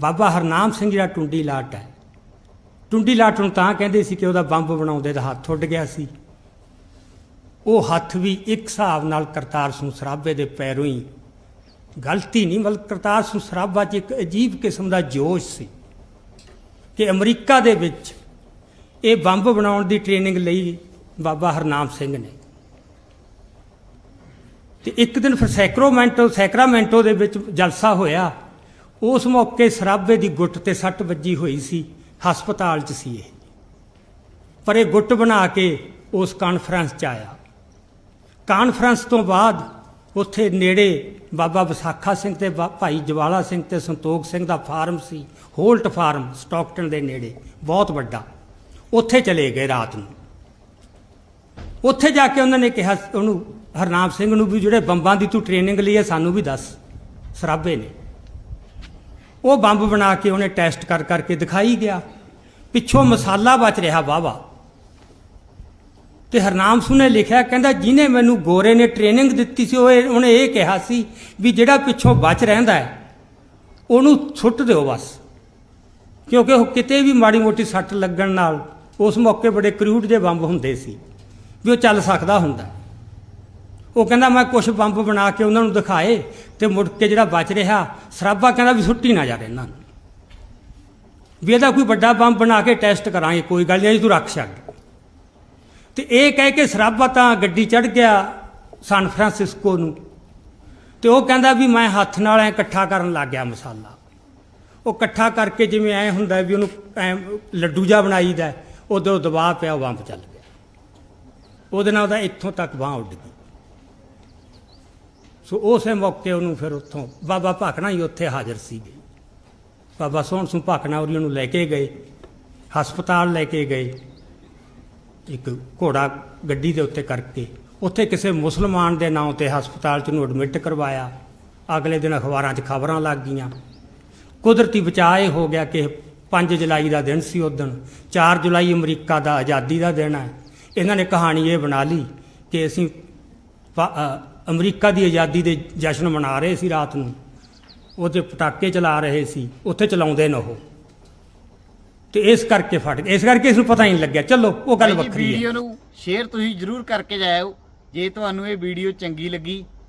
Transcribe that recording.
ਬਾਬਾ ਹਰਨਾਮ ਸਿੰਘ ਜਿਹੜਾ ਟੁੰਡੀ ਲਾਟ ਹੈ। ਟੁੰਡੀ ਲਾਟ ਨੂੰ ਤਾਂ ਕਹਿੰਦੇ ਸੀ ਕਿ ਉਹਦਾ ਬੰਬ ਬਣਾਉਂਦੇ ਦਾ ਹੱਥ ਉੱਡ ਗਿਆ ਸੀ। ਉਹ ਹੱਥ ਵੀ ਇੱਕ ਹਿਸਾਬ ਨਾਲ ਕਰਤਾਰ ਸਿੰਘ ਸਰਾਭੇ ਦੇ ਪੈਰੋਂ ਹੀ। ਗਲਤੀ ਨਹੀਂ, ਮਤਲਬ ਕਰਤਾਰ ਸਿੰਘ ਸਰਾਭਾ 'ਚ ਇੱਕ ਅਜੀਬ ਕਿਸਮ ਦਾ ਜੋਸ਼ ਸੀ ਕਿ ਅਮਰੀਕਾ ਦੇ ਵਿੱਚ ਇਹ ਬੰਬ ਬਣਾਉਣ ਦੀ ਟ੍ਰੇਨਿੰਗ ਲਈ ਬਾਬਾ ਹਰਨਾਮ ਸਿੰਘ ਨੇ। ਤੇ ਇੱਕ ਦਿਨ ਫਿਰ ਸੈਕਰੋਮੈਂਟੋ, ਸੈਕਰਾਮੈਂਟੋ ਦੇ ਵਿੱਚ ਜਲਸਾ ਹੋਇਆ। ਉਸ ਮੌਕੇ ਸਰਾਬੇ ਦੀ ਗੁੱਟ ਤੇ ਸੱਟ ਵੱਜੀ ਹੋਈ ਸੀ। ਹਸਪਤਾਲ 'ਚ ਸੀ ਇਹ। ਪਰ ਇਹ ਗੁੱਟ ਬਣਾ ਕੇ ਉਸ ਕਾਨਫਰੰਸ 'ਚ ਆਇਆ। ਕਾਨਫਰੰਸ ਤੋਂ ਬਾਅਦ ਉੱਥੇ ਨੇੜੇ ਬਾਬਾ ਵਿਸਾਖਾ ਸਿੰਘ ਤੇ ਬਾ- ਭਾਈ ਜਵਾਲਾ ਸਿੰਘ ਤੇ ਸੰਤੋਖ ਸਿੰਘ ਦਾ ਫਾਰਮ ਸੀ। ਹੋਲਟ ਫਾਰਮ, ਸਟਾਕਟਨ ਦੇ ਨੇੜੇ। ਬਹੁਤ ਵੱਡਾ। ਉੱਥੇ ਚਲੇ ਗਏ ਰਾਤ ਨੂੰ। ਉੱਥੇ ਜਾ ਕੇ ਉਹਨਾਂ ਨੇ ਕਿਹਾ, ਉਹਨੂੰ ਹਰਨਾਮ ਸਿੰਘ ਨੂੰ ਵੀ ਜਿਹੜੇ ਬੰਬਾਂ ਦੀ ਤੂੰ ਟ੍ਰੇਨਿੰਗ ਲਈ ਹੈ, ਸਾਨੂੰ ਵੀ ਦੱਸ। ਸਰਾਬੇ ਨੇ। ਉਹ ਬੰਬ ਬਣਾ ਕੇ ਉਹਨੇ ਟੈਸਟ ਕਰ ਕਰਕੇ ਦਿਖਾਈ ਗਿਆ। ਪਿੱਛੋਂ ਮਸਾਲਾ ਬਚ ਰਿਹਾ ਵਾਵਾ ਤੇ ਹਰਨਾਮ ਸਿੰਘ ਨੇ ਲਿਖਿਆ ਕਹਿੰਦਾ ਜਿਹਨੇ ਮੈਨੂੰ ਗੋਰੇ ਨੇ ਟ੍ਰੇਨਿੰਗ ਦਿੱਤੀ ਸੀ ਉਹ ਉਹਨੇ ਇਹ ਕਿਹਾ ਸੀ ਵੀ ਜਿਹੜਾ ਪਿੱਛੋਂ ਬਚ ਰਹਿੰਦਾ ਹੈ ਉਹਨੂੰ ਸੁੱਟ ਦਿਓ ਬਸ। ਕਿਉਂਕਿ ਉਹ ਕਿਤੇ ਵੀ ਮਾੜੀ ਮੋਟੀ ਸੱਟ ਲੱਗਣ ਨਾਲ ਉਸ ਮੌਕੇ ਬੜੇ ਕਰੂਟ ਜੇ ਬੰਬ ਹੁੰਦੇ ਸੀ ਵੀ ਉਹ ਚੱਲ ਸਕਦਾ ਹੁੰਦਾ। ਉਹ ਕਹਿੰਦਾ, ਮੈਂ ਕੁਝ ਬੰਬ ਬਣਾ ਕੇ ਉਹਨਾਂ ਨੂੰ ਦਿਖਾਏ ਤੇ ਮੁੜ ਕੇ ਜਿਹੜਾ ਬਚ ਰਿਹਾ ਸਰਾਭਾ ਕਹਿੰਦਾ ਵੀ ਸੁੱਟੀ ਨਾ ਜਾ ਇਹਨਾਂ ਨੂੰ। ਵੀ ਇਹਦਾ ਕੋਈ ਵੱਡਾ ਬੰਬ ਬਣਾ ਕੇ ਟੈਸਟ ਕਰਾਂਗੇ, ਕੋਈ ਗੱਲ ਨਹੀਂ ਤੂੰ ਰੱਖ ਛੱਡ। ਤੇ ਇਹ ਕਹਿ ਕੇ ਸਰਾਭਾ ਤਾਂ ਗੱਡੀ ਚੜ ਗਿਆ ਸਾਨ ਫਰਾਂਸਿਸਕੋ ਨੂੰ। ਤੇ ਉਹ ਕਹਿੰਦਾ ਵੀ ਮੈਂ ਹੱਥ ਨਾਲ ਐ ਇਕੱਠਾ ਕਰਨ ਲੱਗ ਗਿਆ ਮਸਾਲਾ। ਉਹ ਇਕੱਠਾ ਕਰਕੇ ਜਿਵੇਂ ਐ ਹੁੰਦਾ ਵੀ ਉਹਨੂੰ ਐ ਲੱਡੂ ਜਿਹਾ ਬਣਾਈਦਾ ਉਦੋਂ ਦਬਾਅ ਪਿਆ, ਉਹ ਬੰਬ ਚੱਲ ਗਿਆ ਉਹਦੇ ਨਾਲ ਉਹਦਾ ਇੱਥੋਂ ਤੱਕ ਬਾਹ ਉੱਡ ਗਈ। ਸੋ ਉਸੇ ਮੌਕੇ ਉਹਨੂੰ ਫਿਰ ਉੱਥੋਂ ਬਾਬਾ ਭਾਕਣਾ ਹੀ ਉੱਥੇ ਹਾਜ਼ਰ ਸੀਗੇ। ਬਾਬਾ ਸੋਹਣ ਸਿੰਘ ਭਾਕਣਾ ਉਹਨੂੰ ਨੂੰ ਲੈ ਕੇ ਗਏ, ਹਸਪਤਾਲ ਲੈ ਕੇ ਗਏ, ਇੱਕ ਘੋੜਾ ਗੱਡੀ ਦੇ ਉੱਤੇ ਕਰਕੇ। ਉੱਥੇ ਕਿਸੇ ਮੁਸਲਮਾਨ ਦੇ ਨਾਂ ਤੇ ਹਸਪਤਾਲ 'ਚ ਉਹਨੂੰ ਐਡਮਿਟ ਕਰਵਾਇਆ। ਅਗਲੇ ਦਿਨ ਅਖਬਾਰਾਂ 'ਚ ਖਬਰਾਂ ਲੱਗ ਗਈਆਂ। ਕੁਦਰਤੀ ਬਚਾਅ ਇਹ ਹੋ ਗਿਆ ਕਿ 5 ਜੁਲਾਈ ਦਾ ਦਿਨ ਸੀ ਉਸ ਦਿਨ 4 ਜੁਲਾਈ ਅਮਰੀਕਾ ਦਾ ਆਜ਼ਾਦੀ ਦਾ ਦਿਨ ਹੈ। ਇਹਨਾਂ ਨੇ ਕਹਾਣੀ ਇਹ ਬਣਾ ਲਈ ਕਿ ਅਸੀਂ ਅਮਰੀਕਾ ਦੀ ਆਜ਼ਾਦੀ ਦੇ ਜਸ਼ਨ ਮਨਾ ਰਹੇ ਸੀ ਰਾਤ ਨੂੰ। ਉਹਦੇ ਪਟਾਕੇ ਚਲਾ ਰਹੇ ਸੀ ਉੱਥੇ ਚਲਾਉਂਦੇ ਨੇ ਉਹ। ਤੇ ਇਸ ਕਰਕੇ ਫਟ ਇਸ ਕਰਕੇ ਇਸ ਨੂੰ ਪਤਾ ਹੀ ਨਹੀਂ ਲੱਗਿਆ। ਚਲੋ ਉਹ ਗੱਲ ਵੱਖਰੀ ਹੈ। ਵੀਡੀਓ ਨੂੰ ਸ਼ੇਅਰ ਤੁਸੀਂ ਜਰੂਰ ਕਰਕੇ ਜਾਇਓ। ਜੇ ਤੁਹਾਨੂੰ ਇਹ ਵੀਡੀਓ ਚੰਗੀ ਲੱਗੀ